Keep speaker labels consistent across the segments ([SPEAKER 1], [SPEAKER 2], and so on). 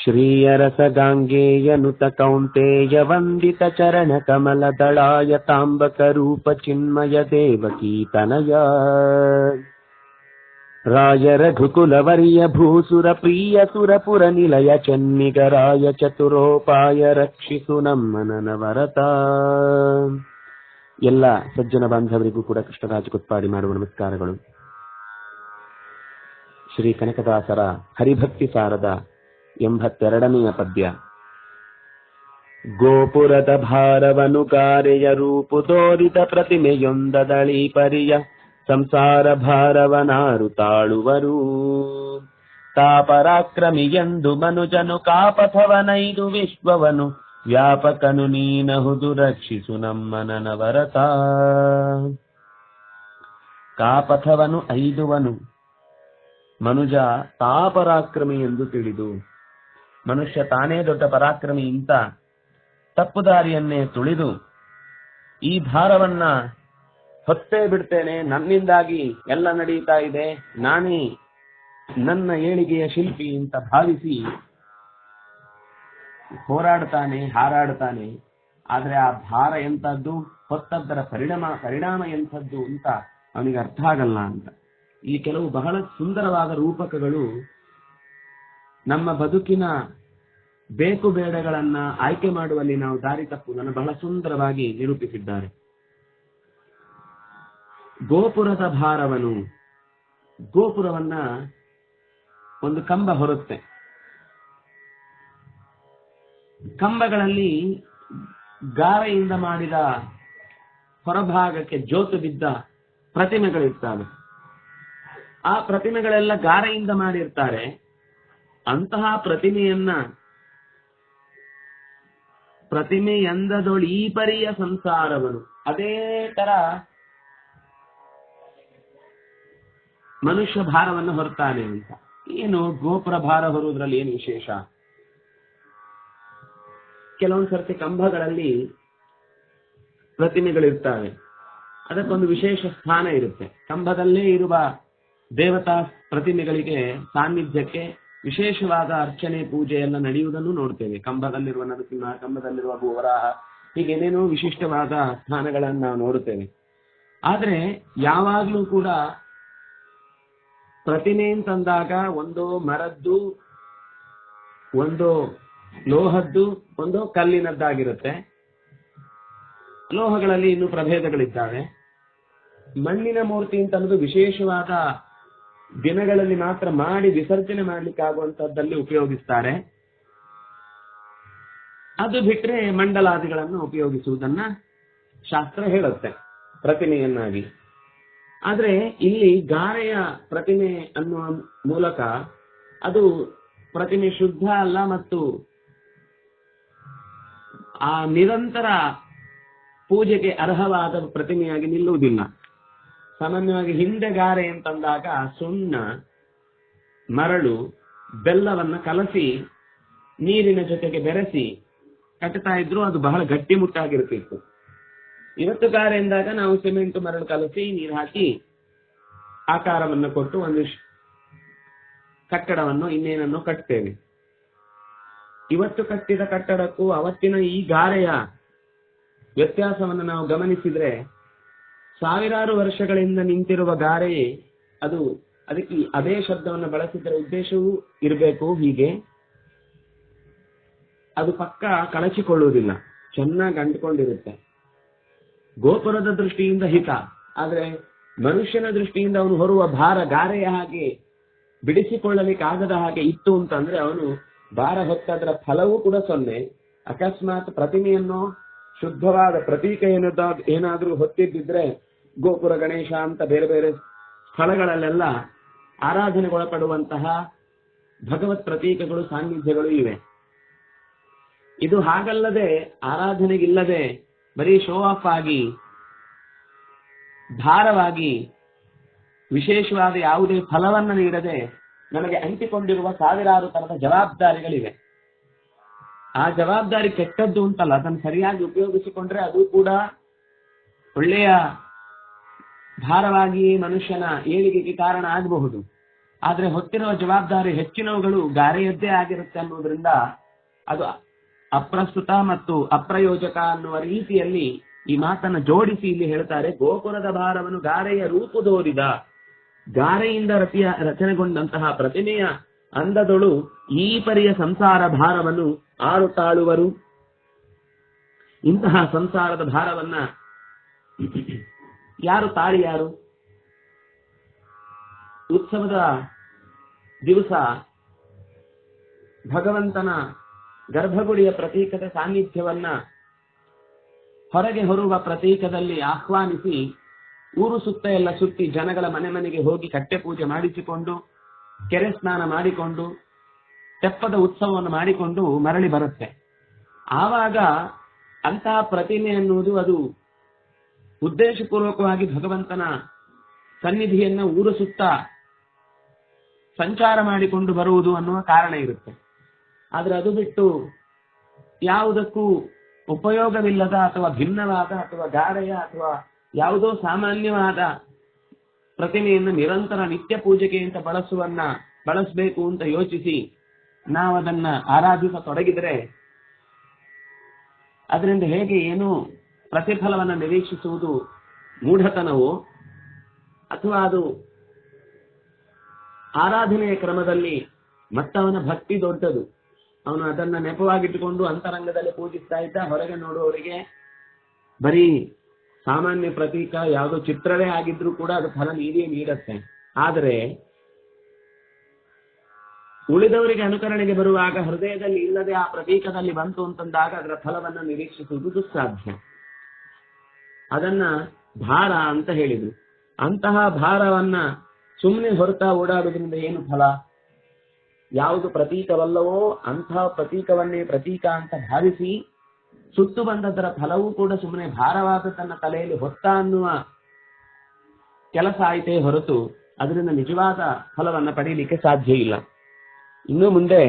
[SPEAKER 1] श्रीयरसगाङ्गेयनुत कौन्तेयवन्दितचरणकमलदलाय ताम्बकरूपचिन्मय देवकीर्तनय राजरघुकुलवर्यभूसुरप्रियसुरपुरनिलय चन्निगराय चतुरोपाय रक्षिसुनम् मननवरता ಎಲ್ಲ ಸಜ್ಜನ ಬಾಂಧವರಿಗೂ ಕೂಡ ಕೃಷ್ಣರಾಜ ಕುತ್ಪಾಡಿ ಮಾಡುವ ನಮಸ್ಕಾರಗಳು. ಶ್ರೀ ಕನಕದಾಸರ ಹರಿಭಕ್ತಿ ಸಾರದ ಎಂಬತ್ತೆರಡನೆಯ ಪದ್ಯ. ಗೋಪುರದ ಭಾರವನು ಕಾರೆಯ ರೂಪು ತೋರಿದ ಪ್ರತಿಮೆಯೊಂದದಳಿ ಪರಿಯ ಸಂಸಾರ ಭಾರವನಾರು ತಾಳುವರು. ತಾಪರಾಕ್ರಮಿ ಎಂದು ಮನುಜನು ಕಾಪಥವನೈದು ವಿಶ್ವವನು ವ್ಯಾಪಕನು ನೀನಹುದು ರಕ್ಷಿಸು ನಮ್ಮ ವರತ ಕಾಪಥವನು ಐದುವನು. ಮನುಜ ತಾಪರಾಕ್ರಮಿ ಎಂದು ತಿಳಿದು, ಮನುಷ್ಯ ತಾನೇ ದೊಡ್ಡ ಪರಾಕ್ರಮಿ ಇಂತ ತಪ್ಪು ದಾರಿಯನ್ನೇ ತುಳಿದು, ಈ ಭಾರವನ್ನ ಹೊತ್ತೇ ಬಿಡ್ತೇನೆ, ನನ್ನಿಂದಾಗಿ ಎಲ್ಲ ನಡೀತಾ ಇದೆ, ನಾನೇ ನನ್ನ ಏಳಿಗೆಯ ಶಿಲ್ಪಿ ಅಂತ ಭಾವಿಸಿ ಹೋರಾಡ್ತಾನೆ, ಹಾರಾಡ್ತಾನೆ. ಆದ್ರೆ ಆ ಭಾರ ಎಂತದ್ದು ಹೊತ್ತದ್ದರ ಪರಿಣಾಮ ಪರಿಣಾಮ ಎಂಥದ್ದು ಅಂತ ಅವನಿಗೆ ಅರ್ಥ ಆಗಲ್ಲ ಅಂತ. ಈ ಕೆಲವು ಬಹಳ ಸುಂದರವಾದ ರೂಪಕಗಳು ನಮ್ಮ ಬದುಕಿನ ಬೇಕು ಬೇಡಗಳನ್ನ ಆಯ್ಕೆ ಮಾಡುವಲ್ಲಿ ನಾವು ದಾರಿ ತಪ್ಪುವುದನ್ನು ಬಹಳ ಸುಂದರವಾಗಿ ನಿರೂಪಿಸಿದ್ದಾರೆ. ಗೋಪುರದ ಭಾರವನು, ಗೋಪುರವನ್ನ ಒಂದು ಕಂಬ ಹೊರುತ್ತೆ. ಕಂಬಗಳಲ್ಲಿ ಗಾರೆಯಿಂದ ಮಾಡಿದ ಹೊರಭಾಗಕ್ಕೆ ಜೋತು ಬಿದ್ದ ಪ್ರತಿಮೆಗಳಿರ್ತವೆ ಆ ಪ್ರತಿಮೆಗಳೆಲ್ಲ ಗಾರೆಯಿಂದ ಮಾಡಿರ್ತಾರೆ. ಅಂತಹ ಪ್ರತಿಮೆಯನ್ನ ಪ್ರತಿಮೆ ಎಂದದೊಳು ಈ ಪರಿಯ ಸಂಸಾರವನು. ಅದೇ ತರ ಮನುಷ್ಯ ಭಾರವನ್ನು ಹೊರತಾನೆ ಅಂತ. ಏನು ಗೋಪುರ ಭಾರ ಹೊರುವುದ್ರಲ್ಲಿ ಏನು ವಿಶೇಷ? ಕೆಲವೊಂದು ಸರ್ತಿ ಕಂಬಗಳಲ್ಲಿ ಪ್ರತಿಮೆಗಳಿರ್ತವೆ. ಅದಕ್ಕೊಂದು ವಿಶೇಷ ಸ್ಥಾನ ಇರುತ್ತೆ. ಕಂಬದಲ್ಲೇ ಇರುವ ದೇವತಾ ಪ್ರತಿಮೆಗಳಿಗೆ ಸಾನ್ನಿಧ್ಯಕ್ಕೆ ವಿಶೇಷವಾದ ಅರ್ಚನೆ, ಪೂಜೆ ಎಲ್ಲ ನಡೆಯುವುದನ್ನು ನೋಡ್ತೇವೆ. ಕಂಬದಲ್ಲಿರುವ ನರಸಿಂಹ, ಕಂಬದಲ್ಲಿರುವ ಗೋವರಾಹ ಹೀಗೇನೇನೋ ವಿಶಿಷ್ಟವಾದ ಸ್ಥಾನಗಳನ್ನು ನಾವು ನೋಡುತ್ತೇವೆ. ಆದ್ರೆ ಯಾವಾಗ್ಲೂ ಕೂಡ ಪ್ರತಿಮೆ ಅಂತಂದಾಗ ಒಂದು ಮರದ್ದು, ಒಂದು ಲೋಹದ್ದು ಒಂದು ಕಲ್ಲಿನದ್ದಾಗಿರುತ್ತೆ. ಲೋಹಗಳಲ್ಲಿ ಇನ್ನು ಪ್ರಭೇದಗಳಿದ್ದಾವೆ. ಮಣ್ಣಿನ ಮೂರ್ತಿ ಅಂತ ಅನ್ನೋದು ವಿಶೇಷವಾದ ದಿನಗಳಲ್ಲಿ ಮಾತ್ರ ಮಾಡಿ ವಿಸರ್ಜನೆ ಮಾಡ್ಲಿಕ್ಕೆ ಆಗುವಂತದ್ದಲ್ಲಿ ಉಪಯೋಗಿಸ್ತಾರೆ. ಅದು ಬಿಟ್ರೆ ಮಂಡಲಾದಿಗಳನ್ನು ಉಪಯೋಗಿಸುವುದನ್ನ ಶಾಸ್ತ್ರ ಹೇಳುತ್ತೆ ಪ್ರತಿಮೆಯನ್ನಾಗಿ. ಆದ್ರೆ ಇಲ್ಲಿ ಗಾರೆಯ ಪ್ರತಿಮೆ ಅನ್ನುವ ಮೂಲಕ ಅದು ಪ್ರತಿಮೆ ಶುದ್ಧ ಅಲ್ಲ ಮತ್ತು ಆ ನಿರಂತರ ಪೂಜೆಗೆ ಅರ್ಹವಾದ ಪ್ರತಿಮೆಯಾಗಿ ನಿಲ್ಲುವುದಿಲ್ಲ. ಸಾಮಾನ್ಯವಾಗಿ ಹಿಂದೆ ಗಾರೆ ಅಂತಂದಾಗ ಸುಣ್ಣ, ಮರಳು, ಬೆಲ್ಲವನ್ನ ಕಲಸಿ, ನೀರಿನ ಜೊತೆಗೆ ಬೆರೆಸಿ ಕಟ್ಟುತ್ತಾ ಇದ್ರು ಅದು ಬಹಳ ಗಟ್ಟಿಮುಟ್ಟಾಗಿರ್ತಿತ್ತು ಇವತ್ತು ಗಾರೆ ಎಂದಾಗ ನಾವು ಸಿಮೆಂಟ್, ಮರಳು ಕಲಸಿ, ನೀರು ಹಾಕಿ ಆಕಾರವನ್ನು ಕೊಟ್ಟು ಒಂದು ಕಟ್ಟಡವನ್ನು ಇನ್ನೇನನ್ನು ಕಟ್ತೇವೆ. ಇವತ್ತು ಕಟ್ಟಿದ ಕಟ್ಟಡಕ್ಕೂ ಅವತ್ತಿನ ಈ ಗಾರೆಯ ವ್ಯತ್ಯಾಸವನ್ನು ನಾವು ಗಮನಿಸಿದ್ರೆ ಸಾವಿರಾರು ವರ್ಷಗಳಿಂದ ನಿಂತಿರುವ ಗಾರೆಯೇ ಅದು ಅದಕ್ಕೆ ಅದೇ ಶಬ್ದವನ್ನು ಬಳಸಿದ್ರೆ ಉದ್ದೇಶವೂ ಇರಬೇಕು ಹೀಗೆ. ಅದು ಪಕ್ಕ ಕಳಚಿಕೊಳ್ಳುವುದಿಲ್ಲ, ಚೆನ್ನಾಗಿ ಅಂಟಿಕೊಂಡಿರುತ್ತೆ. ಗೋಪುರದ ದೃಷ್ಟಿಯಿಂದ ಹಿತ, ಆದ್ರೆ ಮನುಷ್ಯನ ದೃಷ್ಟಿಯಿಂದ ಅವನು ಹೊರುವ ಭಾರ ಗಾರೆಯ ಹಾಗೆ ಬಿಡಿಸಿಕೊಳ್ಳಲಿಕ್ಕೆ ಆಗದ ಹಾಗೆ ಇತ್ತು ಅಂತಂದ್ರೆ ಅವನು ಭಾರ ಹೊತ್ತದರ ಫಲವೂ ಕೂಡ ಸೊನ್ನೆ. ಅಕಸ್ಮಾತ್ ಪ್ರತಿಮೆಯನ್ನು ಶುದ್ಧವಾದ ಪ್ರತೀಕ ಏನದ ಏನಾದ್ರೂ ಹೊತ್ತಿದ್ದಿದ್ರೆ ಗೋಪುರ ಗಣೇಶ ಅಂತ ಬೇರೆ ಬೇರೆ ಸ್ಥಳಗಳಲ್ಲೆಲ್ಲ ಆರಾಧನೆಗೊಳಪಡುವಂತಹ ಭಗವತ್ ಪ್ರತೀಕಗಳು, ಸಾನ್ನಿಧ್ಯಗಳು ಇವೆ. ಇದು ಹಾಗಲ್ಲದೆ ಆರಾಧನೆಗಿಲ್ಲದೆ ಬರೀ ಶೋ ಆಫ್ ಆಗಿ, ಭಾರವಾಗಿ ವಿಶೇಷವಾದ ಯಾವುದೇ ಫಲವನ್ನು ನೀಡದೆ ನನಗೆ ಅಂಟಿಕೊಂಡಿರುವ ಸಾವಿರಾರು ತರದ ಜವಾಬ್ದಾರಿಗಳಿವೆ. ಆ ಜವಾಬ್ದಾರಿ ಕೆಟ್ಟದ್ದು ಅಂತಲ್ಲ ಅದನ್ನು ಸರಿಯಾಗಿ ಉಪಯೋಗಿಸಿಕೊಂಡ್ರೆ ಅದು ಕೂಡ ಒಳ್ಳೆಯ ಭಾರವಾಗಿ ಮನುಷ್ಯನ ಏಳಿಗೆಗೆ ಕಾರಣ ಆಗಬಹುದು. ಆದ್ರೆ ಹೊತ್ತಿರುವ ಜವಾಬ್ದಾರಿ ಹೆಚ್ಚಿನವುಗಳು ಗಾರೆಯದ್ದೇ ಆಗಿರುತ್ತೆ ಅನ್ನೋದ್ರಿಂದ ಅದು ಅಪ್ರಸ್ತುತ ಮತ್ತು ಅಪ್ರಯೋಜಕ ಅನ್ನುವ ರೀತಿಯಲ್ಲಿ ಈ ಮಾತನ್ನ ಜೋಡಿಸಿ ಇಲ್ಲಿ ಹೇಳ್ತಾರೆ, ಗೋಪುರದ ಭಾರವನ್ನು ಗಾರೆಯ ರೂಪುದೋರಿದ. ಗಾರೆಯಿಂದ ರತಿಯ ರಚನೆಗೊಂಡಂತಹ ಪ್ರತಿಮೆಯ ಅಂದದೊಳು ಈ ಪರಿಯ ಸಂಸಾರ ಭಾರವನ್ನು ಆರು ತಾಳುವರು. ಇಂತಹ ಸಂಸಾರದ ಭಾರವನ್ನ ಯಾರು ತಾಳಿ ಯಾರು? ಉತ್ಸವದ ದಿವಸ ಭಗವಂತನ ಗರ್ಭಗುಡಿಯ ಪ್ರತೀಕದ ಸಾನ್ನಿಧ್ಯವನ್ನ ಹೊರಗೆ ಹೊರುವ ಪ್ರತೀಕದಲ್ಲಿ ಆಹ್ವಾನಿಸಿ ಊರು ಸುತ್ತ ಎಲ್ಲ ಸುತ್ತಿ ಜನಗಳ ಮನೆ ಮನೆಗೆ ಹೋಗಿ ಕಟ್ಟೆ ಪೂಜೆ ಮಾಡಿಸಿಕೊಂಡು, ಕೆರೆ ಸ್ನಾನ ಮಾಡಿಕೊಂಡು, ತೆಪ್ಪದ ಉತ್ಸವವನ್ನು ಮಾಡಿಕೊಂಡು ಮರಳಿ ಬರುತ್ತೆ. ಆವಾಗ ಅಂತಹ ಪ್ರತಿಮೆ ಅನ್ನುವುದು ಅದು ಉದ್ದೇಶಪೂರ್ವಕವಾಗಿ ಭಗವಂತನ ಸನ್ನಿಧಿಯನ್ನ ಊರು ಸುತ್ತ ಸಂಚಾರ ಮಾಡಿಕೊಂಡು ಬರುವುದು ಅನ್ನುವ ಕಾರಣ ಇರುತ್ತೆ. ಆದ್ರೆ ಅದು ಬಿಟ್ಟು ಯಾವುದಕ್ಕೂ ಉಪಯೋಗವಿಲ್ಲದ ಅಥವಾ ಭಿನ್ನವಾದ ಅಥವಾ ಗಾರೆಯ ಅಥವಾ ಯಾವುದೋ ಸಾಮಾನ್ಯವಾದ ಪ್ರತಿಮೆಯನ್ನು ನಿರಂತರ ನಿತ್ಯ ಪೂಜೆಗೆ ಅಂತ ಬಳಸುವನ್ನ ಬಳಸಬೇಕು ಅಂತ ಯೋಚಿಸಿ ನಾವು ಅದನ್ನ ಆರಾಧಿಸತೊಡಗಿದರೆ ಅದರಿಂದ ಹೇಗೆ ಏನು ಪ್ರತಿಫಲವನ್ನ ನಿರೀಕ್ಷಿಸುವುದು ಮೂಢತನವೋ ಅಥವಾ ಅದು ಆರಾಧನೆಯ ಕ್ರಮದಲ್ಲಿ ಮತ್ತವನ ಭಕ್ತಿ ದೊಡ್ಡದು. ಅವನು ಅದನ್ನ ನೆಪವಾಗಿಟ್ಟುಕೊಂಡು ಅಂತರಂಗದಲ್ಲಿ ಪೂಜಿಸ್ತಾ ಇದ್ದ, ಹೊರಗೆ ನೋಡುವವರಿಗೆ ಬರೀ ಸಾಮಾನ್ಯ ಪ್ರತೀಕ ಯಾವುದೋ ಚಿತ್ರವೇ ಆಗಿದ್ರೂ ಕೂಡ ಅದು ಫಲ ನೀಡಿಯೇ ನೀಡುತ್ತೆ. ಆದರೆ ಉಳಿದವರಿಗೆ ಅನುಕರಣೆಗೆ ಬರುವಾಗ ಹೃದಯದಲ್ಲಿ ಇಲ್ಲದೆ ಆ ಪ್ರತೀಕದಲ್ಲಿ ಬಂತು ಅಂತಂದಾಗ ಅದರ ಫಲವನ್ನು ನಿರೀಕ್ಷಿಸುವುದು ದುಸ್ಸಾಧ್ಯ. ಅದನ್ನ ಭಾರ ಅಂತ ಹೇಳಿದ್ರು. ಅಂತಹ ಭಾರವನ್ನ ಸುಮ್ಮನೆ ಹೊರತಾ ಓಡಾಡುವುದರಿಂದ ಏನು ಫಲ? ಯಾವುದು ಪ್ರತೀಕವಲ್ಲವೋ ಅಂತಹ ಪ್ರತೀಕವನ್ನೇ ಪ್ರತೀಕ ಅಂತ ಭಾವಿಸಿ ಸುತ್ತು ಬಂದದರ ಫಲವೂ ಕೂಡ ಸುಮ್ಮನೆ ಭಾರವಾದ ತನ್ನ ತಲೆಯಲ್ಲಿ ಹೊತ್ತ ಅನ್ನುವ ಕೆಲಸ ಆಯಿತೇ ಹೊರತು ಅದರಿಂದ ನಿಜವಾದ ಫಲವನ್ನು ಪಡೆಯಲಿಕ್ಕೆ ಸಾಧ್ಯ ಇಲ್ಲ. ಇನ್ನು ಮುಂದೆ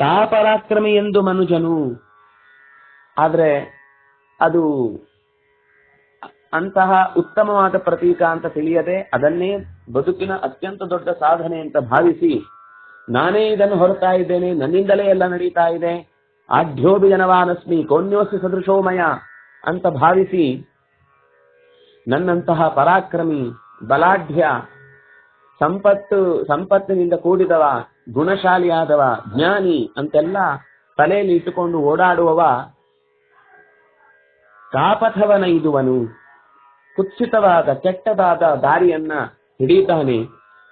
[SPEAKER 1] ತಾಪರಾಕ್ರಮಿ ಎಂದು ಮನುಜನು. ಆದರೆ ಅದು ಅಂತಹ ಉತ್ತಮವಾದ ಪ್ರತೀಕ ಅಂತ ತಿಳಿಯದೆ ಅದನ್ನೇ ಬದುಕಿನ ಅತ್ಯಂತ ದೊಡ್ಡ ಸಾಧನೆ ಅಂತ ಭಾವಿಸಿ ನಾನೇ ಇದನ್ನು ಹೊರತಾ ಇದ್ದೇನೆ, ನನ್ನಿಂದಲೇ ಎಲ್ಲ ನಡೀತಾ ಇದೆ ಆಢ್ಯೋಭಿ ಜನವಾನಸ್ಮಿ ಸದೃಶೋಮಯ ಅಂತ ಭಾವಿಸಿ ನನ್ನಂತಹ ಪರಾಕ್ರಮಿ, ಬಲಾಢ್ಯ, ಸಂಪತ್ತು, ಸಂಪತ್ತಿನಿಂದ ಕೂಡಿದವ, ಗುಣಶಾಲಿಯಾದವ, ಜ್ಞಾನಿ ಅಂತೆಲ್ಲ ತಲೆಯಲ್ಲಿ ಇಟ್ಟುಕೊಂಡು ಓಡಾಡುವವ ಕಾಪಥವನ ಇದುವನು ಕುತ್ಸಿತವಾದ, ಕೆಟ್ಟದಾದ ದಾರಿಯನ್ನ ಹಿಡಿತಾನೆ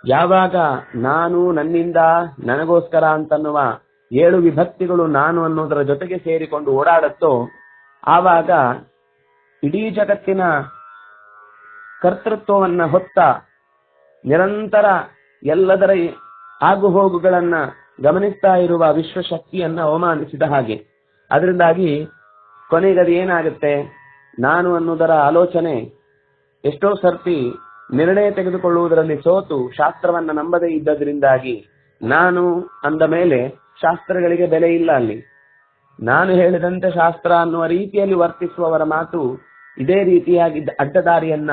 [SPEAKER 1] ಯಾವಾಗ ನಾನು ನನ್ನಿಂದ ನನಗೋಸ್ಕರ ಅಂತನ್ನುವ ಏಳು ವಿಭಕ್ತಿಗಳು ನಾನು ಅನ್ನೋದರ ಜೊತೆಗೆ ಸೇರಿಕೊಂಡು ಓಡಾಡುತ್ತೋ, ಆವಾಗ ಇಡೀ ಜಗತ್ತಿನ ಕರ್ತೃತ್ವವನ್ನ ಹೊತ್ತ ನಿರಂತರ ಎಲ್ಲದರ ಆಗುಹೋಗುಗಳನ್ನ ಗಮನಿಸ್ತಾ ಇರುವ ವಿಶ್ವಶಕ್ತಿಯನ್ನ ಅವಮಾನಿಸಿದ ಹಾಗೆ. ಅದರಿಂದಾಗಿ ಕೊನೆಗದು ಏನಾಗುತ್ತೆ? ನಾನು ಅನ್ನುವುದರ ಆಲೋಚನೆ ಎಷ್ಟೋ ಸರ್ತಿ ನಿರ್ಣಯ ತೆಗೆದುಕೊಳ್ಳುವುದರಲ್ಲಿ ಸೋತು ಶಾಸ್ತ್ರವನ್ನ ನಂಬದೇ ಇದ್ದದ್ರಿಂದಾಗಿ ನಾನು ಅಂದ ಮೇಲೆ ಶಾಸ್ತ್ರಗಳಿಗೆ ಬೆಲೆ ಇಲ್ಲ ಅಲ್ಲಿ. ನಾನು ಹೇಳಿದಂತೆ ಶಾಸ್ತ್ರ ಅನ್ನುವ ರೀತಿಯಲ್ಲಿ ವರ್ತಿಸುವವರ ಮಾತು ಇದೇ ರೀತಿಯಾಗಿ ಅಡ್ಡದಾರಿಯನ್ನ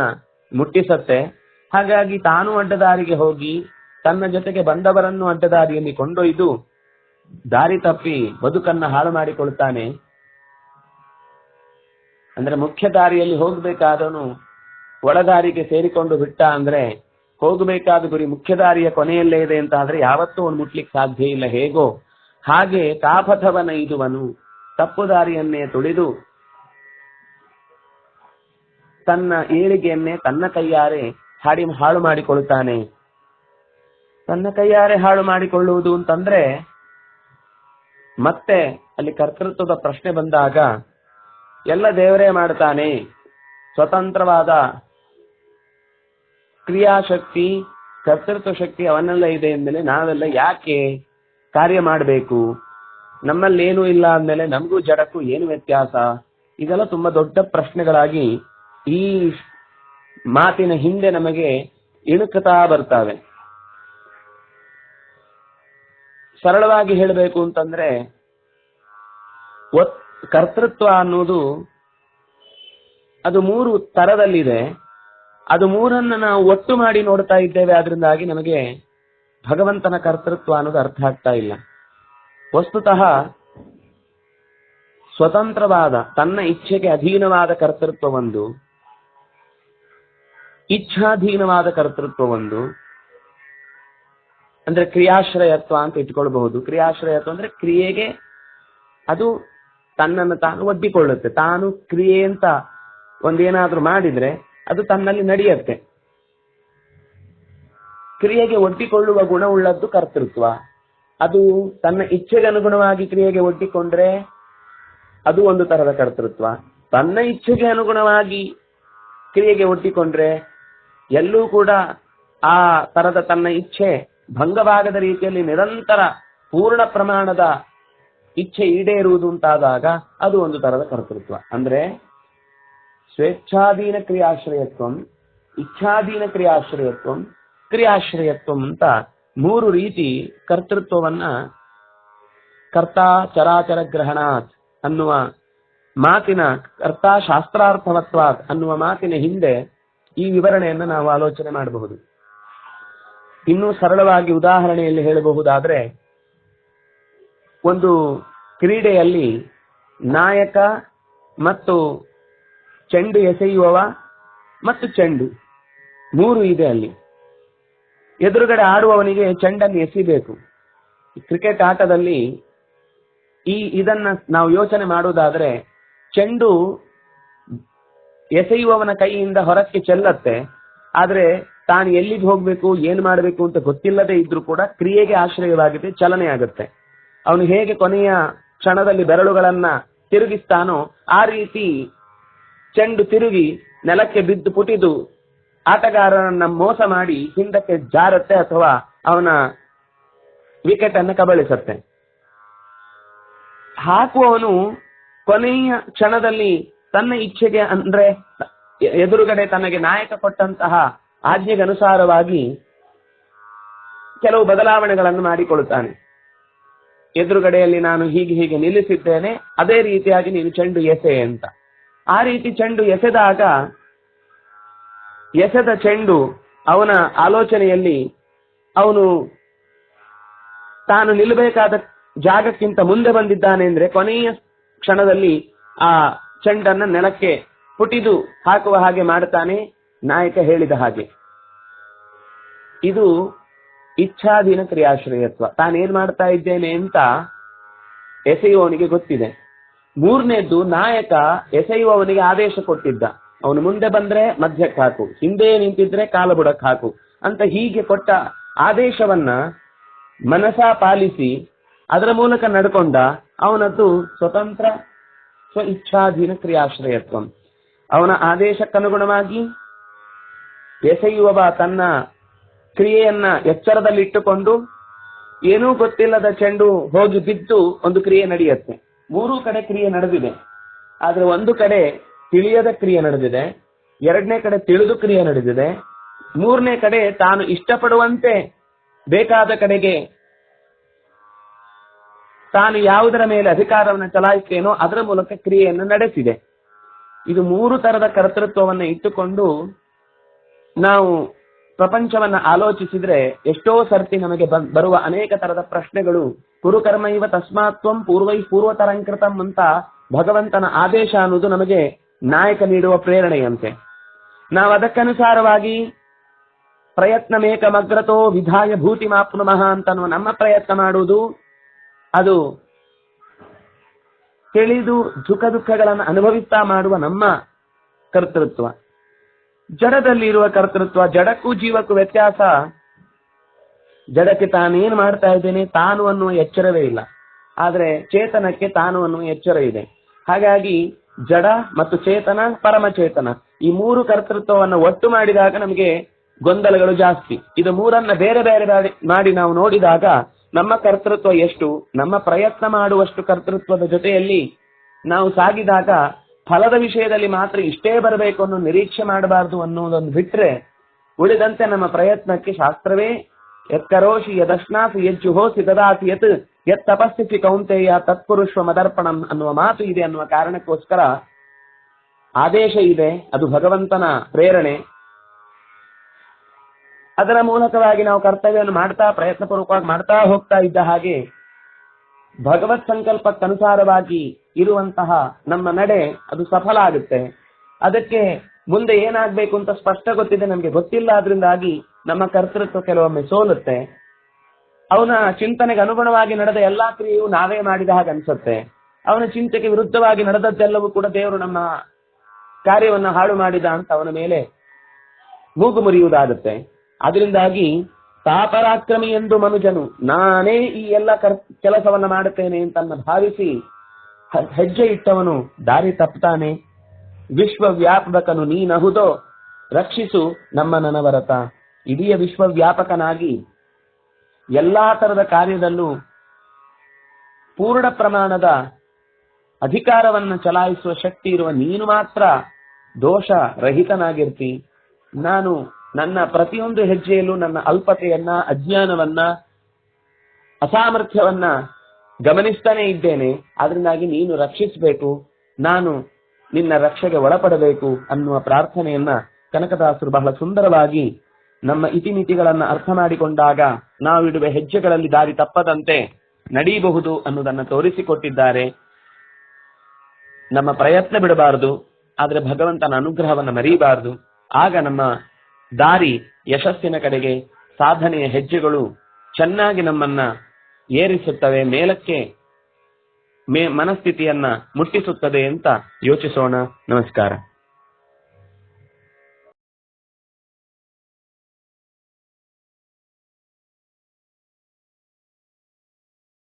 [SPEAKER 1] ಮುಟ್ಟಿಸತ್ತೆ. ಹಾಗಾಗಿ ತಾನು ಅಡ್ಡದಾರಿಗೆ ಹೋಗಿ ತನ್ನ ಜೊತೆಗೆ ಬಂದವರನ್ನು ಅಡ್ಡದಾರಿಯಲ್ಲಿ ಕೊಂಡೊಯ್ದು ದಾರಿ ತಪ್ಪಿ ಬದುಕನ್ನ ಹಾಳು ಮಾಡಿಕೊಳ್ತಾನೆ. ಅಂದ್ರೆ ಮುಖ್ಯ ದಾರಿಯಲ್ಲಿ ಹೋಗ್ಬೇಕಾದವನು ಒಳದಾರಿಗೆ ಸೇರಿಕೊಂಡು ಬಿಟ್ಟ ಅಂದ್ರೆ ಹೋಗಬೇಕಾದ ಗುರಿ ಮುಖ್ಯ ದಾರಿಯ ಕೊನೆಯಲ್ಲೇ ಇದೆ ಅಂತ ಆದ್ರೆ ಯಾವತ್ತೂ ಅವನು ಮುಟ್ಲಿಕ್ಕೆ ಸಾಧ್ಯ ಇಲ್ಲ. ಹೇಗೋ ಹಾಗೆ ಕಾಪಥವನ ಇದುವನು ತಪ್ಪು ದಾರಿಯನ್ನೇ ತುಳಿದು ತನ್ನ ಏಳಿಗೆಯನ್ನೇ ತನ್ನ ಕೈಯಾರೆ ಹಾಡಿ ಹಾಳು ಮಾಡಿಕೊಳ್ಳುತ್ತಾನೆ. ತನ್ನ ಕೈಯಾರೆ ಹಾಳು ಮಾಡಿಕೊಳ್ಳುವುದು ಅಂತಂದ್ರೆ ಮತ್ತೆ ಅಲ್ಲಿ ಕರ್ತೃತ್ವದ ಪ್ರಶ್ನೆ ಬಂದಾಗ, ಎಲ್ಲ ದೇವರೇ ಮಾಡ್ತಾನೆ ಸ್ವತಂತ್ರವಾದ ಕ್ರಿಯಾಶಕ್ತಿ, ಕರ್ತೃತ್ವ ಶಕ್ತಿ ಅವನೆಲ್ಲ ಇದೆ ಅಂದಮೇಲೆ ನಾವೆಲ್ಲ ಯಾಕೆ ಕಾರ್ಯ ಮಾಡಬೇಕು. ನಮ್ಮಲ್ಲಿ ಏನು ಇಲ್ಲ ಅಂದಮೇಲೆ ನಮಗೂ ಜಡಕ್ಕೂ ಏನು ವ್ಯತ್ಯಾಸ? ಇದೆಲ್ಲ ತುಂಬಾ ದೊಡ್ಡ ಪ್ರಶ್ನೆಗಳಾಗಿ ಈ ಮಾತಿನ ಹಿಂದೆ ನಮಗೆ ಇಣುಕುತ್ತಾ ಬರ್ತವೆ. ಸರಳವಾಗಿ ಹೇಳಬೇಕು ಅಂತಂದ್ರೆ ಕರ್ತೃತ್ವ ಅನ್ನೋದು ಅದು ಮೂರು ತರದಲ್ಲಿದೆ. ಅದು ಮೂರನ್ನ ನಾವು ಒಟ್ಟು ಮಾಡಿ ನೋಡ್ತಾ ಇದ್ದೇವೆ ಅದರಿಂದಾಗಿ ನಮಗೆ ಭಗವಂತನ ಕರ್ತೃತ್ವ ಅನ್ನೋದು ಅರ್ಥ ಆಗ್ತಾ ಇಲ್ಲ. ವಸ್ತುತಃ ಸ್ವತಂತ್ರವಾದ, ತನ್ನ ಇಚ್ಛೆಗೆ ಅಧೀನವಾದ ಕರ್ತೃತ್ವ ಒಂದು ಇಚ್ಛಾಧೀನವಾದ ಕರ್ತೃತ್ವ ಒಂದು ಅಂದ್ರೆ ಕ್ರಿಯಾಶ್ರಯತ್ವ ಅಂತ ಇಟ್ಕೊಳ್ಬಹುದು. ಕ್ರಿಯಾಶ್ರಯತ್ವ ಅಂದ್ರೆ ಕ್ರಿಯೆಗೆ ಅದು ತನ್ನನ್ನು ತಾನು ಒಡ್ಡಿಕೊಳ್ಳುತ್ತೆ. ತಾನು ಕ್ರಿಯೆ ಅಂತ ಒಂದೇನಾದ್ರೂ ಮಾಡಿದ್ರೆ ಅದು ತನ್ನಲ್ಲಿ ನಡೆಯುತ್ತೆ. ಕ್ರಿಯೆಗೆ ಒಡ್ಡಿಕೊಳ್ಳುವ ಗುಣವುಳ್ಳದ್ದು ಕರ್ತೃತ್ವ. ಅದು ತನ್ನ ಇಚ್ಛೆಗೆ ಅನುಗುಣವಾಗಿ ಕ್ರಿಯೆಗೆ ಒಡ್ಡಿಕೊಂಡ್ರೆ ಅದು ಒಂದು ತರದ ಕರ್ತೃತ್ವ. ತನ್ನ ಇಚ್ಛೆಗೆ ಅನುಗುಣವಾಗಿ ಕ್ರಿಯೆಗೆ ಒಡ್ಡಿಕೊಂಡ್ರೆ ಎಲ್ಲೂ ಕೂಡ ಆ ತರದ ತನ್ನ ಇಚ್ಛೆ ಭಂಗವಾಗದ ರೀತಿಯಲ್ಲಿ ನಿರಂತರ ಪೂರ್ಣ ಪ್ರಮಾಣದ ಇಚ್ಛೆ ಈಡೇರುವುದು ಅಂತಾದಾಗ ಅದು ಒಂದು ತರದ ಕರ್ತೃತ್ವ. ಅಂದ್ರೆ ಸ್ವೇಚ್ಛಾಧೀನ ಕ್ರಿಯಾಶ್ರಯತ್ವ, ಇಚ್ಛಾಧೀನ ಕ್ರಿಯಾಶ್ರಯತ್ವಂ ಕ್ರಿಯಾಶ್ರಯತ್ವಂ ಅಂತ ಮೂರು ರೀತಿ ಕರ್ತೃತ್ವವನ್ನ ಕರ್ತ ಚರಾಚರ ಗ್ರಹಣಾತ್ ಅನ್ನುವ ಮಾತಿನ ಕರ್ತಾ ಶಾಸ್ತ್ರಾರ್ಥವತ್ವಾತ್ ಅನ್ನುವ ಮಾತಿನ ಹಿಂದೆ ಈ ವಿವರಣೆಯನ್ನು ನಾವು ಆಲೋಚನೆ ಮಾಡಬಹುದು. ಇನ್ನೂ ಸರಳವಾಗಿ ಉದಾಹರಣೆಯಲ್ಲಿ ಹೇಳಬಹುದಾದ್ರೆ ಒಂದು ಕ್ರೀಡೆಯಲ್ಲಿ ನಾಯಕ ಮತ್ತು ಚೆಂಡು ಎಸೆಯುವವ ಮತ್ತು ಚೆಂಡು ಮೂರು ಇದೆ ಅಲ್ಲಿ. ಎದುರುಗಡೆ ಆಡುವವನಿಗೆ ಚೆಂಡನ್ನು ಎಸಿಬೇಕು. ಕ್ರಿಕೆಟ್ ಆಟದಲ್ಲಿ ಈ ಇದನ್ನ ನಾವು ಯೋಚನೆ ಮಾಡುವುದಾದ್ರೆ ಚೆಂಡು ಎಸೆಯುವವನ ಕೈಯಿಂದ ಹೊರಕ್ಕೆ ಚೆಲ್ಲತ್ತೆ. ಆದ್ರೆ ತಾನು ಎಲ್ಲಿಗೆ ಹೋಗ್ಬೇಕು, ಏನ್ ಮಾಡಬೇಕು ಅಂತ ಗೊತ್ತಿಲ್ಲದೆ ಇದ್ರೂ ಕೂಡ ಕ್ರಿಯೆಗೆ ಆಶ್ರಯವಾಗಿದೆ, ಚಲನೆ ಆಗುತ್ತೆ. ಅವನು ಹೇಗೆ ಕೊನೆಯ ಕ್ಷಣದಲ್ಲಿ ಬೆರಳುಗಳನ್ನ ತಿರುಗಿಸ್ತಾನೋ ಆ ರೀತಿ ಚೆಂಡು ತಿರುಗಿ ನೆಲಕ್ಕೆ ಬಿದ್ದು ಪುಟಿದು ಆಟಗಾರನನ್ನ ಮೋಸ ಮಾಡಿ ಹಿಂದಕ್ಕೆ ಜಾರತ್ತೆ ಅಥವಾ ಅವನ ವಿಕೆಟ್ ಅನ್ನು ಕಬಳಿಸತ್ತೆ. ಹಾಕುವವನು ಕೊನೆಯ ಕ್ಷಣದಲ್ಲಿ ತನ್ನ ಇಚ್ಛೆಗೆ ಅಂದ್ರೆ ಎದುರುಗಡೆ ತನಗೆ ನಾಯಕ ಕೊಟ್ಟಂತಹ ಆಜ್ಞೆಗೆ ಅನುಸಾರವಾಗಿ ಕೆಲವು ಬದಲಾವಣೆಗಳನ್ನು ಮಾಡಿಕೊಳ್ಳುತ್ತಾನೆ. ಎದುರುಗಡೆಯಲ್ಲಿ ನಾನು ಹೀಗೆ ಹೀಗೆ ನಿಲ್ಲಿಸಿದ್ದೇನೆ, ಅದೇ ರೀತಿಯಾಗಿ ನೀನು ಚೆಂಡು ಎಸೆ ಅಂತ. ಆ ರೀತಿ ಚೆಂಡು ಎಸೆದಾಗ ಎಸೆದ ಚೆಂಡು ಅವನ ಆಲೋಚನೆಯಲ್ಲಿ ಅವನು ತಾನು ನಿಲ್ಲಬೇಕಾದ ಜಾಗಕ್ಕಿಂತ ಮುಂದೆ ಬಂದಿದ್ದಾನೆ ಅಂದ್ರೆ ಕೊನೆಯ ಕ್ಷಣದಲ್ಲಿ ಆ ಚೆಂಡನ್ನ ನೆಲಕ್ಕೆ ಪುಟಿದು ಹಾಕುವ ಹಾಗೆ ಮಾಡುತ್ತಾನೆ ನಾಯಕ ಹೇಳಿದ ಹಾಗೆ. ಇದು ಇಚ್ಛಾಧೀನ ಕ್ರಿಯಾಶ್ರಯತ್ವ. ತಾನೇನ್ ಮಾಡ್ತಾ ಇದ್ದೇನೆ ಅಂತ ಎಸೆಯುವವನಿಗೆ ಗೊತ್ತಿದೆ. ಮೂರನೇದ್ದು ನಾಯಕ ಎಸೆಯುವವನಿಗೆ ಆದೇಶ ಕೊಟ್ಟಿದ್ದ. ಅವನು ಮುಂದೆ ಬಂದ್ರೆ ಮಧ್ಯಕ್ಕೆ ಹಾಕು, ಹಿಂದೆ ನಿಂತಿದ್ರೆ ಕಾಲು ಬುಡಕ್ಕೆ ಹಾಕು ಅಂತ ಹೀಗೆ ಕೊಟ್ಟ ಆದೇಶವನ್ನ ಮನಸ ಪಾಲಿಸಿ ಅದರ ಮೂಲಕ ನಡ್ಕೊಂಡ ಅವನದ್ದು ಸ್ವತಂತ್ರ ಸ್ವ ಇಚ್ಛಾಧೀನ ಕ್ರಿಯಾಶ್ರಯತ್ವ. ಅವನ ಆದೇಶಕ್ಕನುಗುಣವಾಗಿ ಎಸೆಯುವವ ತನ್ನ ಕ್ರಿಯೆಯನ್ನ ಎಚ್ಚರದಲ್ಲಿಟ್ಟುಕೊಂಡು ಏನೂ ಗೊತ್ತಿಲ್ಲದ ಚೆಂಡು ಹೋಗಿ ಬಿದ್ದು ಒಂದು ಕ್ರಿಯೆ ನಡೆಯುತ್ತೆ. ಮೂರೂ ಕಡೆ ಕ್ರಿಯೆ ನಡೆದಿದೆ. ಆದ್ರೆ ಒಂದು ಕಡೆ ತಿಳಿಯದ ಕ್ರಿಯೆ ನಡೆದಿದೆ. ಎರಡನೇ ಕಡೆ ತಿಳಿದು ಕ್ರಿಯೆ ನಡೆದಿದೆ. ಮೂರನೇ ಕಡೆ ತಾನು ಇಷ್ಟಪಡುವಂತೆ ಬೇಕಾದ ಕಡೆಗೆ ತಾನು ಯಾವುದರ ಮೇಲೆ ಅಧಿಕಾರವನ್ನು ಚಲಾಯಿಸ್ತೇನೋ ಅದರ ಮೂಲಕ ಕ್ರಿಯೆಯನ್ನು ನಡೆಸಿದೆ. ಇದು ಮೂರು ತರದ ಕರ್ತೃತ್ವವನ್ನು ಇಟ್ಟುಕೊಂಡು ನಾವು ಪ್ರಪಂಚವನ್ನ ಆಲೋಚಿಸಿದ್ರೆ ಎಷ್ಟೋ ಸರ್ತಿ ನಮಗೆ ಬರುವ ಅನೇಕ ತರದ ಪ್ರಶ್ನೆಗಳು ಕುರುಕರ್ಮ ಇವ ತಸ್ಮಾತ್ವಂ ಪೂರ್ವೈ ಪೂರ್ವತರಂಕೃತಂ ಅಂತ ಭಗವಂತನ ಆದೇಶ ಅನ್ನೋದು ನಮಗೆ ನಾಯಕ ನೀಡುವ ಪ್ರೇರಣೆಯಂತೆ. ನಾವು ಅದಕ್ಕನುಸಾರವಾಗಿ ಪ್ರಯತ್ನಮೇಕಮಗ್ರತೋ ವಿಧಾಯ ಭೂತಿ ಮಾಪ್ನುಮಃ ಅಂತ ಅನ್ನುವ ನಮ್ಮ ಪ್ರಯತ್ನ ಮಾಡುವುದು ಅದು ತಿಳಿದು ಸುಖ ದುಃಖಗಳನ್ನು ಅನುಭವಿಸ್ತಾ ಮಾಡುವ ನಮ್ಮ ಕರ್ತೃತ್ವ. ಜಡದಲ್ಲಿ ಇರುವ ಕರ್ತೃತ್ವ, ಜಡಕ್ಕೂ ಜೀವಕ್ಕೂ ವ್ಯತ್ಯಾಸ. ಜಡಕ್ಕೆ ತಾನೇನು ಮಾಡ್ತಾ ಇದ್ದೇನೆ, ತಾನು ಅನ್ನುವ ಎಚ್ಚರವೇ ಇಲ್ಲ. ಆದ್ರೆ ಚೇತನಕ್ಕೆ ತಾನು ಅನ್ನುವ ಎಚ್ಚರ ಇದೆ ಹಾಗಾಗಿ ಜಡ ಮತ್ತು ಚೇತನ, ಪರಮಚೇತನ. ಈ ಮೂರು ಕರ್ತೃತ್ವವನ್ನು ಒಟ್ಟು ಮಾಡಿದಾಗ ನಮಗೆ ಗೊಂದಲಗಳು ಜಾಸ್ತಿ. ಇದು ಮೂರನ್ನ ಬೇರೆ ಬೇರೆ ಮಾಡಿ- ನಾವು ನೋಡಿದಾಗ ನಮ್ಮ ಕರ್ತೃತ್ವ ಎಷ್ಟು? ನಮ್ಮ ಪ್ರಯತ್ನ ಮಾಡುವಷ್ಟು ಕರ್ತೃತ್ವದ ಜೊತೆಯಲ್ಲಿ ನಾವು ಸಾಗಿದಾಗ ಫಲದ ವಿಷಯದಲ್ಲಿ ಮಾತ್ರ ಇಷ್ಟೇ ಬರಬೇಕು ಅನ್ನೋ ನಿರೀಕ್ಷೆ ಮಾಡಬಾರದು ಅನ್ನೋದನ್ನು ಬಿಟ್ರೆ ಉಳಿದಂತೆ ನಮ್ಮ ಪ್ರಯತ್ನಕ್ಕೆ ಶಾಸ್ತ್ರವೇ ಎತ್ಕರೋಶಿ ಯದಶ್ನಾಸಿ ಯಜ್ಜುಹೋಸಿ ದದಾಸಿ ಯತ್. ಯತ್ ತಪಸ್ಸಿಸಿ ಕೌಂತೆಯ ತತ್ಪುರುಷ ಮದರ್ಪಣಂ ಅನ್ನುವ ಮಾತು ಇದೆ ಅನ್ನುವ ಕಾರಣಕ್ಕೋಸ್ಕರ ಆದೇಶ ಇದೆ. ಅದು ಭಗವಂತನ ಪ್ರೇರಣೆ. ಅದರ ಮೂಲಕವಾಗಿ ನಾವು ಕರ್ತವ್ಯವನ್ನು ಮಾಡ್ತಾ ಪ್ರಯತ್ನ ಪೂರ್ವಕವಾಗಿ ಮಾಡ್ತಾ ಹೋಗ್ತಾ ಇದ್ದ ಹಾಗೆ ಭಗವತ್ ಸಂಕಲ್ಪಕ್ಕನುಸಾರವಾಗಿ ಇರುವಂತಹ ನಮ್ಮ ನಡೆ ಅದು ಸಫಲ ಆಗುತ್ತೆ. ಅದಕ್ಕೆ ಮುಂದೆ ಏನಾಗಬೇಕು ಅಂತ ಸ್ಪಷ್ಟ ಗೊತ್ತಿದೆ, ನಮಗೆ ಗೊತ್ತಿಲ್ಲ ಅದರಿಂದಾಗಿ ನಮ್ಮ ಕರ್ತೃತ್ವ ಕೆಲವೊಮ್ಮೆ ಸೋಲುತ್ತೆ. ಅವನ ಚಿಂತನೆಗೆ ಅನುಗುಣವಾಗಿ ನಡೆದ ಎಲ್ಲಾ ಕ್ರಿಯೆಯು ನಾವೇ ಮಾಡಿದ ಹಾಗೆ ಅನ್ಸುತ್ತೆ. ಅವನ ಚಿಂತೆಗೆ ವಿರುದ್ಧವಾಗಿ ನಡೆದದ್ದೆಲ್ಲವೂ ಕೂಡ ದೇವರು ನಮ್ಮ ಕಾರ್ಯವನ್ನ ಹಾಳು ಮಾಡಿದ ಅಂತ ಅವನ ಮೇಲೆ ಮೂಗು ಮುರಿಯುವುದಾಗುತ್ತೆ. ಅದರಿಂದಾಗಿ ತಾಪರಾಕ್ರಮಿ ಎಂದು ಮನುಜನು, ನಾನೇ ಈ ಎಲ್ಲ ಕೆಲಸವನ್ನ ಮಾಡುತ್ತೇನೆ ಅಂತನ್ನ ಭಾವಿಸಿ ಹೆಜ್ಜೆ ಇಟ್ಟವನು, ದಾರಿ ತಪ್ತಾನೆ. ವಿಶ್ವವ್ಯಾಪಕನು ನೀನಹುದೋ, ರಕ್ಷಿಸು ನಮ್ಮ ನನವರತ ಇಡೀ ವಿಶ್ವವ್ಯಾಪಕನಾಗಿ ಎಲ್ಲಾ ತರದ ಕಾರ್ಯದಲ್ಲೂ ಪೂರ್ಣ ಪ್ರಮಾಣದ ಅಧಿಕಾರವನ್ನು ಚಲಾಯಿಸುವ ಶಕ್ತಿ ಇರುವ ನೀನು ಮಾತ್ರ ದೋಷ ರಹಿತನಾಗಿರ್ತಿ ನಾನು ನನ್ನ ಪ್ರತಿಯೊಂದು ಹೆಜ್ಜೆಯಲ್ಲೂ ನನ್ನ ಅಲ್ಪತೆಯನ್ನ, ಅಜ್ಞಾನವನ್ನ, ಅಸಾಮರ್ಥ್ಯವನ್ನ ಗಮನಿಸ್ತಾನೆ ಇದ್ದೇನೆ. ಅದರಿಂದಾಗಿ ನೀನು ರಕ್ಷಿಸಬೇಕು. ನಾನು ನಿನ್ನ ರಕ್ಷೆಗೆ ಒಳಪಡಬೇಕು ಅನ್ನುವ ಪ್ರಾರ್ಥನೆಯನ್ನ ಕನಕದಾಸರು ಬಹಳ ಸುಂದರವಾಗಿ ನಮ್ಮ ಇತಿಮಿತಿಗಳನ್ನು ಅರ್ಥ ಮಾಡಿಕೊಂಡಾಗ ನಾವಿಡುವ ಹೆಜ್ಜೆಗಳಲ್ಲಿ ದಾರಿ ತಪ್ಪದಂತೆ ನಡೆಯಬಹುದು ಅನ್ನುವುದನ್ನು ತೋರಿಸಿಕೊಟ್ಟಿದ್ದಾರೆ. ನಮ್ಮ ಪ್ರಯತ್ನ ಬಿಡಬಾರದು, ಆದರೆ ಭಗವಂತನ ಅನುಗ್ರಹವನ್ನು ಮರೆಯಬಾರದು ಆಗ ನಮ್ಮ ದಾರಿ ಯಶಸ್ಸಿನ ಕಡೆಗೆ, ಸಾಧನೆಯ ಹೆಜ್ಜೆಗಳು ಚೆನ್ನಾಗಿ ನಮ್ಮನ್ನ ಏರಿಸುತ್ತವೆ, ಮೇಲಕ್ಕೆ ಮೇ ಮನಸ್ಥಿತಿಯನ್ನ ಮುಟ್ಟಿಸುತ್ತದೆ ಅಂತ ಯೋಚಿಸೋಣ. ನಮಸ್ಕಾರ.